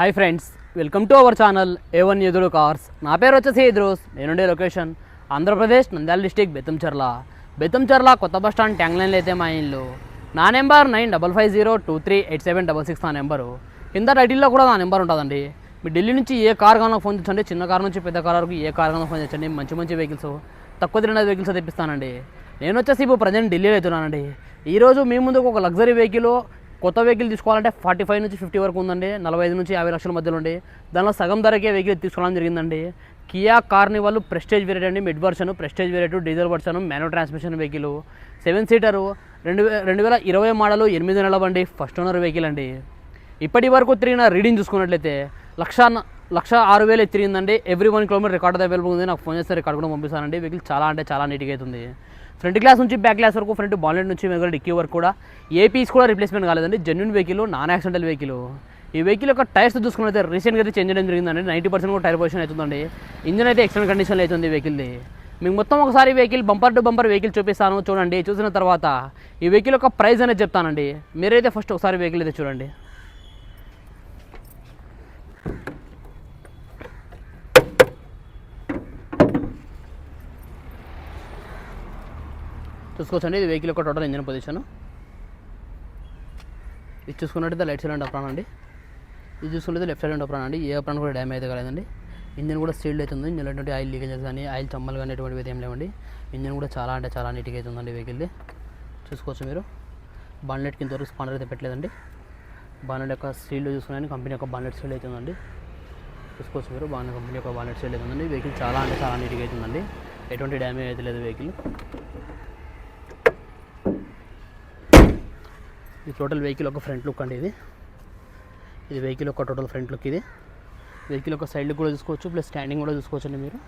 Hi friends welcome to our channel A one Eduru cars. నా పేరు వచ్చేసి ఎదురోస్ నేనుండే లొకేషన్ ఆంధ్రప్రదేశ్ నంద్యాల డిస్టిక్ బెత్తంచర్ల. బెత్తంచర్ల కొత్త బస్ స్టాండ్ ట్యాంగ్ లైన్లో అయితే మా ఇల్లు. నా number nine double five zero two three eight seven double six నా నెంబరు. కింద టైటిల్లో కూడా నా నెంబర్ ఉంటుందండి. మీ ఢిల్లీ నుంచి ఏ కార్ కానో ఫోన్ చేయండి చిన్న కార్ నుంచి పెద్ద కార్ వరకు ఏ కార్ కానో ఫోన్ చేయండి మంచి మంచి వెహికల్స్ తక్కువ తిరిగిన వెహికల్స్ తెప్పిస్తానండి. నేను వచ్చేసి ఇప్పుడు ప్రజెంట్ ఢిల్లీలో అవుతున్నానండి. ఈరోజు మీ ముందుకు ఒక లగ్జరీ వెహికల్ కొత్త వెహికల్ తీసుకోవాలంటే ఫార్టీ ఫైవ్ నుంచి ఫిఫ్టీ వరకు ఉందండి. నలభై ఐదు నుంచి యాభై లక్షల మధ్యలో ఉండి దానిలో సగం ధరకే వెహికల్ తీసుకోవడం జరిగిందండి. కియా కార్నివల్ ప్రెస్టేజ్ వేరియట్ అండి. Mid version prestige variant diesel version manual transmission vehicle. Seven seater రెండు రెండు వేల ఇరవై మోడలు ఎనిమిది నెలల బండి ఫస్ట్ ఓనర్ వెహికల్ అండి. ఇప్పటి వరకు తిరిగిన రీడింగ్ చూసుకున్నట్లయితే లక్ష లక్ష ఆరు వేలు తిరిగిందండి. Every one kilometre record available ఉంది. నాకు ఫోన్ చేస్తే రికార్డ్ కూడా పంపిస్తానండి. వెహికల్ చాలా అంటే చాలా నీట్గా అవుతుంది. ఫ్రంట్ గ్లాస్ నుంచి బ్యాక్ గ్లాస్ వరకు ఫ్రంట్ బాన్లెట్ నుంచి మిగతా డిక్కీ వరకు కూడా. ఏ పీస్ కూడా రిప్లేస్మెంట్ కాలేదండి genuine vehicle non accidental vehicle ఈ వెహికల్ యొక్క టైర్స్ చూసుకున్నైతే రీసెంట్గా అయితే చేంజ్ చేయడం జరిగిందండి నైంటీ పర్సెంట్ కూడా టైర్ పొజిషన్ అవుతుందండి. ఇంజన్ అయితే ఎక్స్టెంట్ కండిషన్లో అవుతుంది వెహికల్ది మీకు మొత్తం ఒకసారి vehicle bumper to bumper vehicle చూపిస్తాను చూడండి. చూసిన తర్వాత ఈ వెహికల్ యొక్క ప్రైస్ అనేది చెప్తానండి. మీరైతే ఫస్ట్ ఒకసారి వెహికల్ అయితే చూడండి. చూసుకోవచ్చండి ఇది వెహికల్ యొక్క టోటల్ ఇంజిన్ పొజిషన్ ఇది చూసుకున్నట్టయితే లైట్ సైడ్ అండ్ అప్రాన్ అండి. ఇది చూసుకుంటే లెఫ్ట్ సైడ్ అండ్ అప్రాన్ అండి. ఏ అప్రాన్ కూడా డ్యామేజ్ అయితే కాలేదండి. ఇంజిన్ కూడా సీల్డ్ అవుతుంది ఇందులో ఎటువంటి ఆయిల్ లీకేజెస్ కానీ ఆయిల్ చమ్మలు కానీ ఎటువంటివి అయితే ఏం లేవండి. ఇంజిన్ కూడా చాలా అంటే చాలా నీట్గా అవుతుందండి వెహికల్ది చూసుకోవచ్చు మీరు. బాన్లెట్ కింద వరకు స్పానర్ అయితే పెట్టలేదండి. బాన్లెట్ యొక్క సీల్డ్ చూసుకుని కంపెనీ యొక్క బాన్లెట్ సీల్డ్ అవుతుందండి చూసుకోవచ్చు మీరు. బాగా కంపెనీ యొక్క బాన్లెట్ సీల్డ్ అవుతుందండి వెహికల్ చాలా అంటే చాలా నీట్గా అవుతుందండి ఎటువంటి డ్యామేజ్ అయితే లేదు వెహికల్ ఇది టోటల్ వెహికల్ ఒక ఫ్రంట్ లుక్ అండి ఇది. ఇది వెహికల్ ఒక టోటల్ ఫ్రంట్ లుక్ ఇది. వెహికల్ ఒక సైడ్ లుక్ కూడా చూసుకోవచ్చు ప్లస్ స్టాండింగ్ కూడా చూసుకోవచ్చు అండి మీరు.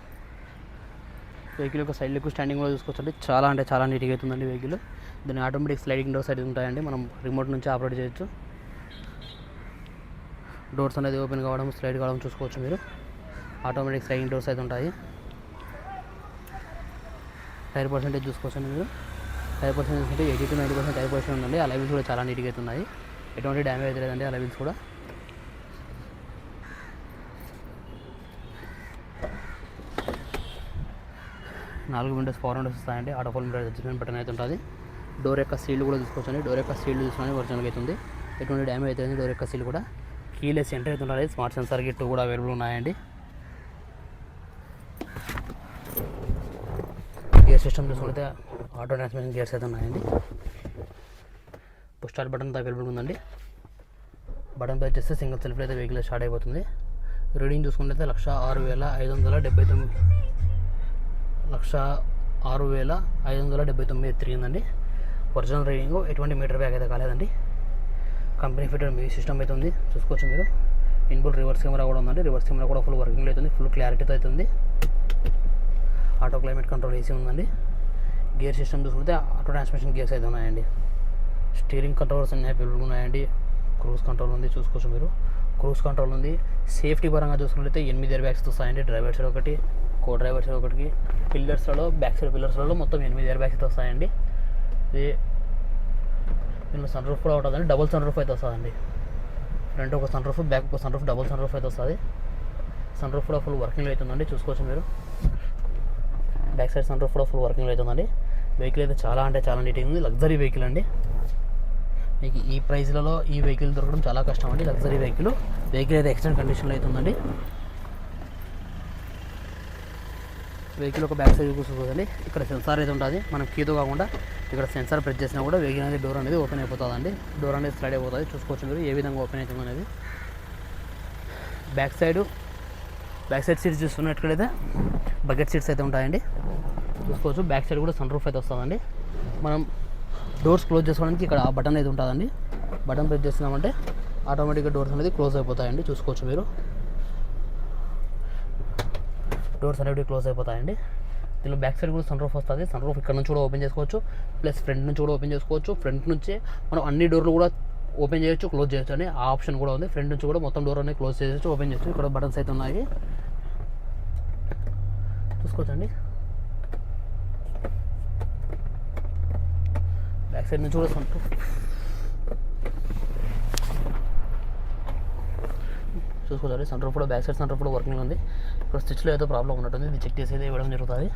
వెహికల్ యొక్క సైడ్ లుక్ స్టాండింగ్ కూడా చూసుకోవచ్చు అండి చాలా అంటే చాలా నీట్గా అవుతుందండి వెహికల్. దీని ఆటోమేటిక్ స్లైడింగ్ డోర్స్ అయితే ఉంటాయండి. మనం రిమోట్ నుంచి ఆపరేట్ చేయొచ్చు. డోర్స్ అనేది ఓపెన్ కావడం స్లైడ్ కావడం చూసుకోవచ్చు మీరు. ఆటోమేటిక్ స్లైడింగ్ డోర్స్ అయితే ఉంటాయి. టైర్ పర్సెంటేజ్ చూసుకోవచ్చండి మీరు. టైర్ పర్సన్ చూసుకుంటే eighty to ninety percent tyre person ఉందండి. ఆ లెవెల్స్ కూడా చాలా నీట్గా అవుతున్నాయి. ఎటువంటి డ్యామేజ్ అయితే లేదండి ఆ లెవెల్స్ కూడా. నాలుగు విండోస్ ఫోర్ విండోస్ వస్తాయండి. ఆటో ఫోన్ అడ్జస్ట్మెంట్ బటన్ అయితే ఉంటుంది. డోర్ యొక్క సీల్డ్ కూడా చూసుకోవచ్చండి. డోర్ యొక్క సీల్డ్ చూసుకొని ఒరిజినల్గా అవుతుంది. ఎటువంటి డ్యామేజ్ అయితే డోర్ యొక్క సీల్ కూడా కీలెస్ ఎంటర్ అవుతుంటుంది స్మార్ట్ సెన్సార్ గిట్ కూడా అవైలబుల్ ఉన్నాయండి. గేర్ సిస్టమ్ చూసుకుంటే ఆటో ట్రాన్స్మిషన్ గేర్స్ అయితే ఉన్నాయండి. పుష్ స్టార్ట్ బటన్ అవైలబుల్ ఉందండి బటన్ ప్రెస్ చేస్తే సింగిల్ సెల్ఫ్ అయితే వెహికల్ స్టార్ట్ అయిపోతుంది. రీడింగ్ చూసుకుంటే లక్ష ఆరు వేల ఐదు వందల డెబ్బై తొమ్మిది లక్ష ఆరు వేల ఐదు వందల డెబ్బై తొమ్మిది తిరిగిందండి. ఒరిజినల్ రీడింగ్ ఎటువంటి మీటర్ బ్యాగ్ అయితే కాలేదండి. కంపెనీ ఫిటెడ్ మీ సిస్టమ్ అయితే ఉంది. చూసుకోవచ్చు మీరు. ఇన్బుల్ రివర్స్ కెమెరా కూడా ఉందండి. రివర్స్ కెమెరా కూడా ఫుల్ వర్కింగ్ అవుతుంది ఫుల్ క్లారిటీతో అవుతుంది ఆటో క్లైమేట్ కంట్రోల్ ఏసీ ఉందండి. గేర్ సిస్టమ్ చూసుకుంటే ఆటో ట్రాన్స్మిషన్ గేర్స్ అయితే ఉన్నాయండి. స్టీరింగ్ కంట్రోల్స్ అన్నీ అవైలబుల్ ఉన్నాయండి. క్రూజ్ కంట్రోల్ ఉంది చూసుకోవచ్చు మీరు. క్రూజ్ కంట్రోల్ ఉంది. సేఫ్టీ పరంగా చూసుకున్నట్లయితే ఎనిమిది ఇయర్ బ్యాగ్స్ వస్తాయండి. డ్రైవర్ సైడ్ ఒకటి కో డ్రైవర్ సైడ్ ఒకటికి పిల్లర్స్లలో బ్యాక్ సైడ్ పిల్లర్స్లలో మొత్తం ఎనిమిది ఇయర్ బ్యాగ్స్ వస్తాయండి. ఇది దీనిలో సన్ రూఫ్ కూడా ఉంటుందండి. డబుల్ సన్ రూఫ్ అయితే వస్తుందండి. ఫ్రంట్ ఒక సన్ రూఫ్ బ్యాక్ ఒక sun roof double sun roof అయితే వస్తుంది. సన్ రూఫ్ కూడా ఫుల్ వర్కింగ్ అవుతుందండి చూసుకోవచ్చు మీరు. బ్యాక్ సైడ్ సన్ రూఫ్ కూడా ఫుల్ వర్కింగ్ అవుతుందండి వెహికల్ అయితే చాలా అంటే చాలా నీట్గా ఉంది. లగ్జరీ వెహికల్ అండి. మీకు ఈ ప్రైస్లలో ఈ వెహికల్ దొరకడం చాలా కష్టం అండి. లగ్జరీ వెహికల్ వెహికల్ అయితే ఎక్స్టెంట్ కండిషన్లో అయితే ఉందండి. వెహికల్ ఒక బ్యాక్ సైడ్ కూర్చోదండి ఇక్కడ సెన్సార్ అయితే ఉంటుంది. మనం కీతో కాకుండా ఇక్కడ సెన్సార్ ప్రెస్ చేసినా కూడా వెహికల్ అనేది డోర్ అనేది ఓపెన్ అయిపోతుందండి. డోర్ అనేది స్లైడ్ అయిపోతుంది. చూసుకోవచ్చు మీరు ఏ విధంగా ఓపెన్ అవుతుంది అనేది. Back side back side seats చూస్తున్నట్లయితే బకెట్ సీట్స్ అయితే ఉంటాయండి. చూసుకోవచ్చు. బ్యాక్ సైడ్ కూడా సన్ రూఫ్ అయితే వస్తుందండి. మనం డోర్స్ క్లోజ్ చేసుకోవడానికి ఇక్కడ ఆ బటన్ అయితే ఉంటుందండి. బటన్ ప్రెస్ చేస్తున్నామంటే ఆటోమేటిక్గా డోర్స్ అనేది క్లోజ్ అయిపోతాయండి. చూసుకోవచ్చు మీరు. డోర్స్ అనేవి క్లోజ్ అయిపోతాయండి. దీనిలో బ్యాక్ సైడ్ కూడా సన్ రూఫ్ వస్తుంది. సన్ రూఫ్ ఇక్కడ నుంచి కూడా ఓపెన్ చేసుకోవచ్చు. ప్లస్ ఫ్రంట్ నుంచి కూడా ఓపెన్ చేసుకోవచ్చు. ఫ్రంట్ నుంచి మనం అన్ని డోర్లు కూడా ఓపెన్ చేయొచ్చు క్లోజ్ చేయొచ్చు అని ఆ ఆప్షన్ కూడా ఉంది. ఫ్రంట్ నుంచి కూడా మొత్తం డోర్ అనేది క్లోజ్ చేయొచ్చు ఓపెన్ చేయొచ్చు ఇక్కడ బటన్స్ అయితే ఉన్నాయి. చూసుకోవచ్చండి. బ్యాక్ సైడ్ నుంచి కూడా సన్ చూసుకోవాలి సెంటర్ కూడా బ్యాక్ సైడ్ సెంటర్ రూఫ్ కూడా వర్కింగ్ ఉంది. ఇక్కడ స్టిచ్లో ఏదో ప్రాబ్లం ఉన్నట్టుంది. ఇది చెక్ చేసేది ఇవ్వడం జరుగుతుంది.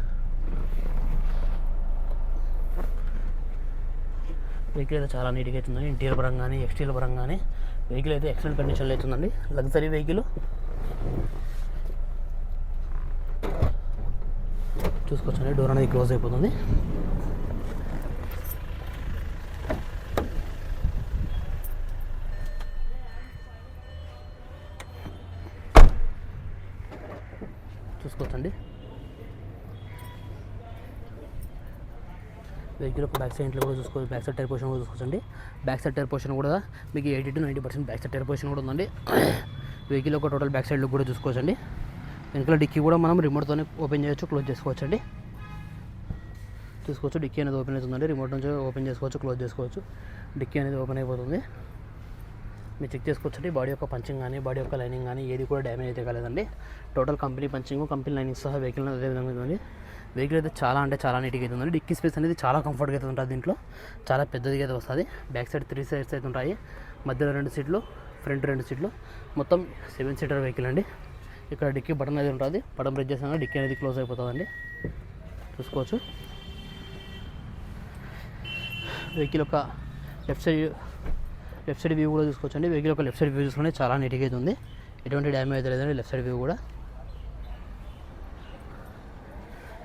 వెహికల్ అయితే చాలా నీట్గా అవుతుంది ఇంటీరియర్ పరంగా కానీ ఎక్స్టీరియర్ పరంగా కానీ వెహికల్ అయితే ఎక్సలెంట్ కండిషన్లో అవుతుందండి. లగ్జరీ వెహికల్ చూసుకోవచ్చండి. డోర్ అనేది క్లోజ్ అయిపోతుంది. చూసుకోవచ్చండి వెహికల్ బ్యాక్ సైడ్లో కూడా చూసుకోవచ్చు బ్యాక్ సైడ్ టైర్ పొజిషన్ కూడా చూసుకోవచ్చండి. బ్యాక్ సైడ్ టైర్ పొజిషన్ కూడా మీకు eighty to ninety percent back side tyre position కూడా ఉందండి. వెహికల్ ఒక టోటల్ బ్యాక్ సైడ్ లుక్ కూడా చూసుకోవచ్చండి. వెనకాల డిక్కీ కూడా మనం రిమోట్తోనే ఓపెన్ చేయొచ్చు క్లోజ్ చేసుకోవచ్చండి. చూసుకోవచ్చు డిక్కీ అనేది ఓపెన్ అవుతుందండి. రిమోట్ నుంచి ఓపెన్ చేసుకోవచ్చు క్లోజ్ చేసుకోవచ్చు. డిక్కీ అనేది ఓపెన్ అయిపోతుంది. మీరు చెక్ చేసుకోవచ్చండి. బాడీ యొక్క పంచింగ్ కానీ బాడీ యొక్క లైనింగ్ కానీ ఏది కూడా డ్యామేజ్ అయితే కాలేదండి. Total company punching company lining సహా వెహికల్ అదే విధంగా ఉందండి. వెహికల్ అయితే చాలా అంటే చాలా నీట్గా అయితే ఉందండి. డిక్కీ స్పేస్ అనేది చాలా కంఫర్ట్గా అయితే ఉంటుంది దీంట్లో. చాలా పెద్దదిగా అయితే వస్తుంది. బ్యాక్ సైడ్ త్రీ సైడ్స్ అయితే ఉంటాయి. మధ్యలో రెండు సీట్లు ఫ్రంట్ రెండు సీట్లు మొత్తం సెవెన్ సీటర్ వెహికల్ అండి. ఇక్కడ డిక్కీ బటన్ అనేది ఉంటుంది. బటన్ ప్రెస్ చేసాక డిక్కీ అనేది క్లోజ్ అయిపోతుందండి. చూసుకోవచ్చు. వెహికల్ యొక్క left side left side view కూడా చూసుకోవచ్చండి. వెహికల్ ఒక లెఫ్ట్ సైడ్ వ్యూ చూసుకుంటే చాలా నీట్గా అయితే ఉంది. ఎటువంటి డ్యామేజ్ అయితే లేదండి లెఫ్ట్ సైడ్ వ్యూ కూడా.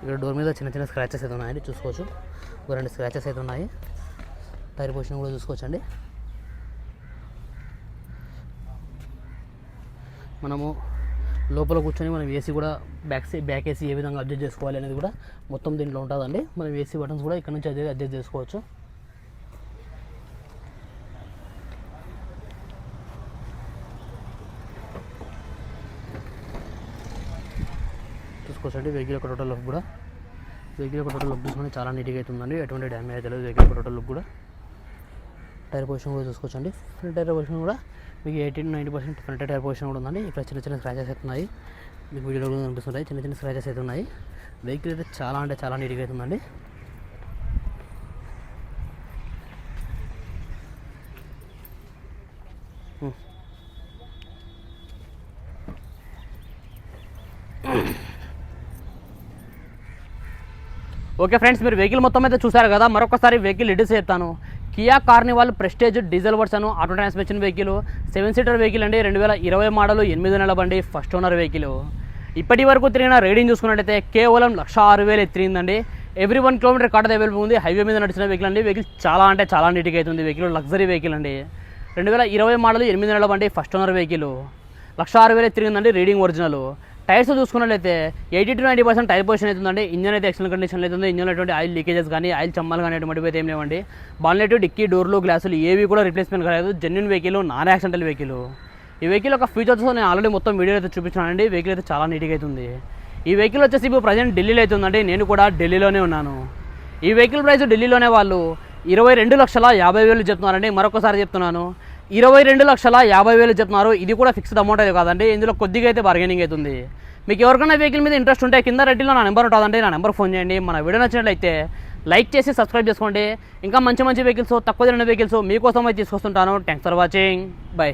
ఇక్కడ డోర్ మీద చిన్న చిన్న స్క్రాచెస్ అయితే ఉన్నాయండి చూసుకోవచ్చు. ఒక రెండు స్క్రాచెస్ అయితే ఉన్నాయి. టైర్ పొజిషన్ కూడా చూసుకోవచ్చండి. మనము లోపల కూర్చొని మనం ఏసీ కూడా బ్యాక్ బ్యాక్ ఏసీ ఏ విధంగా అడ్జస్ట్ చేసుకోవాలి అనేది కూడా మొత్తం దీంట్లో ఉంటుందండి. మనం ఏసీ బటన్స్ కూడా ఇక్కడ నుంచి అదే అడ్జస్ట్ చేసుకోవచ్చు. చూసుకోవచ్చండి వెహికల్ యొక్క టోటల్ లుక్ కూడా వెహికల్ యొక్క టోటల్ లుక్ చూసుకుంటే చాలా నీట్గా అవుతుందండి ఎటువంటి డ్యామేజ్ అయితే లేదు వెహికల్ యొక్క టోటల్ లుక్ కూడా. టైర్ పొజిషన్ కూడా చూసుకోవచ్చండి. ఫ్రంట్ టైర్ పొజిషన్ కూడా మీకు eighteen ninety percent front tyre position కూడా ఉందండి. ఇక్కడ చిన్న చిన్న స్క్రాచెస్ అవుతున్నాయి మీకు వీడియోలో కూడా కనిపిస్తున్నాయి చిన్న చిన్న స్క్రాచెస్ అయితే ఉన్నాయి. వెహికల్ అయితే చాలా అంటే చాలా నీట్గా అవుతుందండి ఓకే ఫ్రెండ్స్ మీరు వెహికల్ మొత్తం అయితే చూసారు కదా మరొకసారి వెహికల్ డీటెయిల్స్ చెప్తాను. Kia Carnival prestige diesel version auto transmission vehicle seven seater vehicle అండి రెండు వేల ఇరవై మోడల్ ఎనిమిది నెలల బండి ఫస్ట్ ఓనర్ వెహికల్. ఇప్పటి వరకు తిరిగిన రేడింగ్ చూసుకున్నట్టయితే కేవలం లక్ష ఆరు వేలు ఎత్తిరిందండి. Every one kilometre card available ఉంది. హైవే మీద నడిచిన వెహికల్ అండి. వెహికల్ చాలా అంటే చాలా నీట్గా అవుతుంది వెహికల్ లగ్జరీ వెహికల్ అండి. రెండు వేల ఇరవై మోడల్ ఎనిమిది నెలల బండి ఫస్ట్ ఓనర్ వెహికల్. లక్ష ఆరు వేలు తిరిగిందండి రీడింగ్ ఒరిజినల్. టైర్స్ చూసుకున్నట్లయితే eighty to ninety percent tyre position అవుతుందండి ఇంజన్ అయితే ఎక్సలెంట్ కండిషన్ అవుతుంది ఇంజన్లో ఎటువంటి ఆయిల్ లీకేజెస్ కానీ ఆయిల్ చమ్మలు కానీ అటువంటి అయితే ఏం లేవండి. బాన్లెట్ డిక్కీ డోర్లు గ్లాసులు ఏవి కూడా రిప్లేస్మెంట్ కాలేదు. Genuine vehicle non accidental vehicle ఈ వెహికల్ యొక్క ఫీచర్స్ నేను ఆల్రెడీ మొత్తం వీడియో అయితే చూపించానండి. వెహికల్ అయితే చాలా నీట్గా అవుతుంది ఈ వెహికల్ వచ్చేసి ఇప్పుడు ప్రజెంట్ ఢిల్లీలో అవుతుందండి నేను కూడా ఢిల్లీలోనే ఉన్నాను. ఈ వెహికల్ ప్రైస్ ఢిల్లీలోనే వాళ్ళు ఇరవై రెండు లక్షల యాభై వేలు చెప్తున్నారండి. మరొకసారి చెప్తున్నాను. ఇరవై రెండు లక్షల యాభై వేలు చెప్తున్నారు. ఇది కూడా ఫిక్స్డ్ అమౌంట్ అయితే కాదండి. ఇందులో కొద్దిగా అయితే బార్గెనింగ్ అవుతుంది మీకు ఎవరికైనా వెహికల్ మీద ఇంట్రెస్ట్ ఉంటే కింద రెడ్డిలో నా నెంబర్ ఉంటుందండి. నా నెంబర్ ఫోన్ చేయండి. మన వీడియో నచ్చినట్లయితే లైక్ చేసి సబ్స్క్రైబ్ చేసుకోండి. ఇంకా మంచి మంచి వెహికల్స్ తక్కువ తిరిగిన వెహికల్స్ మీకోసం అయితే తీసుకొస్తుంటాను. Thanks for watching bye